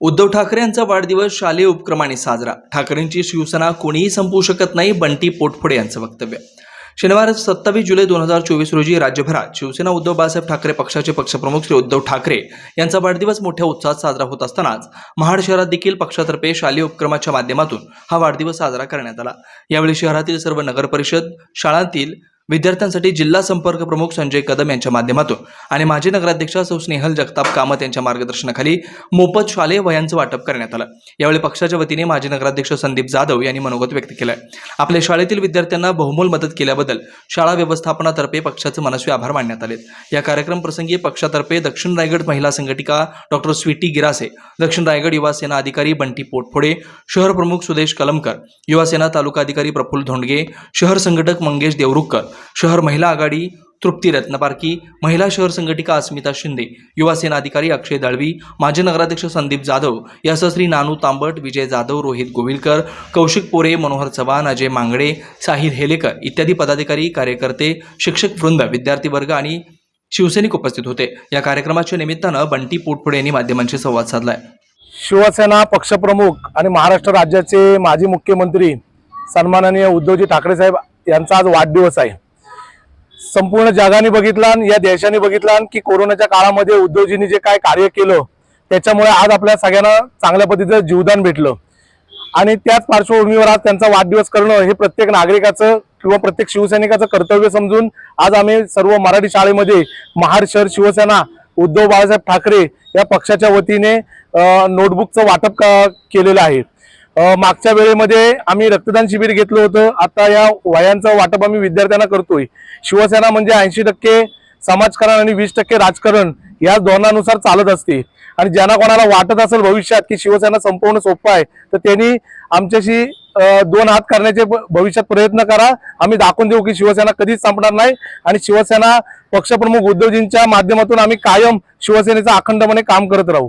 उद्धव ठाकरे यांचा वाढदिवस शालेय उपक्रमाने साजरा. ठाकरेंची शिवसेना कोणीही संपवू शकत नाही बंटी पोटफोडे यांचं वक्तव्य. शनिवार सत्तावीस जुलै दोन हजार चोवीस रोजी राज्यभरात शिवसेना उद्धव बाळासाहेब ठाकरे पक्षाचे पक्षप्रमुख श्री उद्धव ठाकरे यांचा वाढदिवस मोठ्या उत्साहात साजरा होत असतानाच महाड शहरात देखील पक्षातर्फे शालेय उपक्रमाच्या माध्यमातून हा वाढदिवस साजरा करण्यात आला. यावेळी शहरातील सर्व नगरपरिषद शाळांतील विद्यार्थ्यांसाठी जिल्हा संपर्क प्रमुख संजय कदम यांच्या माध्यमातून आणि माजी नगराध्यक्ष सौ स्नेहल जगताप कामत यांच्या मार्गदर्शनाखाली मोफत शालेय वयांचं वाटप करण्यात आलं. यावेळी पक्षाच्या वतीने माजी नगराध्यक्ष संदीप जाधव यांनी मनोगत व्यक्त केलं. आपल्या शाळेतील विद्यार्थ्यांना बहुमोल मदत केल्याबद्दल शाळा व्यवस्थापनातर्फे पक्षाचे मनस्वी आभार मानण्यात आले या कार्यक्रम प्रसंगी पक्षातर्फे दक्षिण रायगड महिला संघटिका डॉक्टर स्वीटी गिरासे दक्षिण रायगड युवा सेना अधिकारी बंटी पोटफोडे शहर प्रमुख सुदेश कलमकर युवा सेना तालुका अधिकारी प्रफुल्ल धोंडगे शहर संघटक मंगेश देवरुखकर शहर महिला आघाडी तृप्ती रत्नपारकी महिला शहर संघटिका अस्मिता शिंदे युवा सेना अधिकारी अक्षय दळवी माजी नगराध्यक्ष संदीप जाधव यासह श्री नानू तांबट विजय जाधव रोहित गोविलकर कौशिक पोरे मनोहर चव्हाण अजय मांगडे साहिल हेलेकर इत्यादी पदाधिकारी कार्यकर्ते शिक्षक वृंद विद्यार्थी वर्ग आणि शिवसैनिक उपस्थित होते. या कार्यक्रमाच्या निमित्तानं बंटी पोटफुडे यांनी माध्यमांशी संवाद साधलाय. शिवसेना पक्षप्रमुख आणि महाराष्ट्र राज्याचे माजी मुख्यमंत्री सन्माननीय उद्धवजी ठाकरे साहेब यांचा आज वाढदिवस आहे. संपूर्ण जगाने बघितला आणि या देशाने बघितला की कोरोनाच्या काळामध्ये उद्योगजींनी जे काय कार्य केलं त्याच्यामुळे आज आपल्या सगळ्यांना चांगल्या पद्धतीचं जीवदान भेटलं. आणि त्याच पार्श्वभूमीवर आज त्यांचा वाढदिवस करणं हे प्रत्येक नागरिकाचं किंवा प्रत्येक शिवसैनिकाचं कर्तव्य समजून आज आम्ही सर्व मराठी शाळेमध्ये महाड शहर शिवसेना उद्धव बाळासाहेब ठाकरे या पक्षाच्या वतीने नोटबुकचं वाटप केलेलं आहे. मागच्या वेळेमध्ये आम्ही रक्तदान शिबिर घेतलं होतं. आता या वयांचं वाटप आम्ही विद्यार्थ्यांना करतोय. शिवसेना म्हणजे ऐंशी टक्के समाजकारण आणि वीस टक्के राजकारण या धोरणानुसार चालत असते. आणि ज्यांना कोणाला वाटत असेल भविष्यात की शिवसेना संपवणं सोपं आहे तर त्यांनी आमच्याशी दोन हात करण्याचे भविष्यात प्रयत्न करा. आम्ही दाखवून देऊ की शिवसेना कधीच संपणार नाही. आणि शिवसेना पक्षप्रमुख उद्धवजींच्या माध्यमातून आम्ही कायम शिवसेनेचं अखंडपणे काम करत राहू.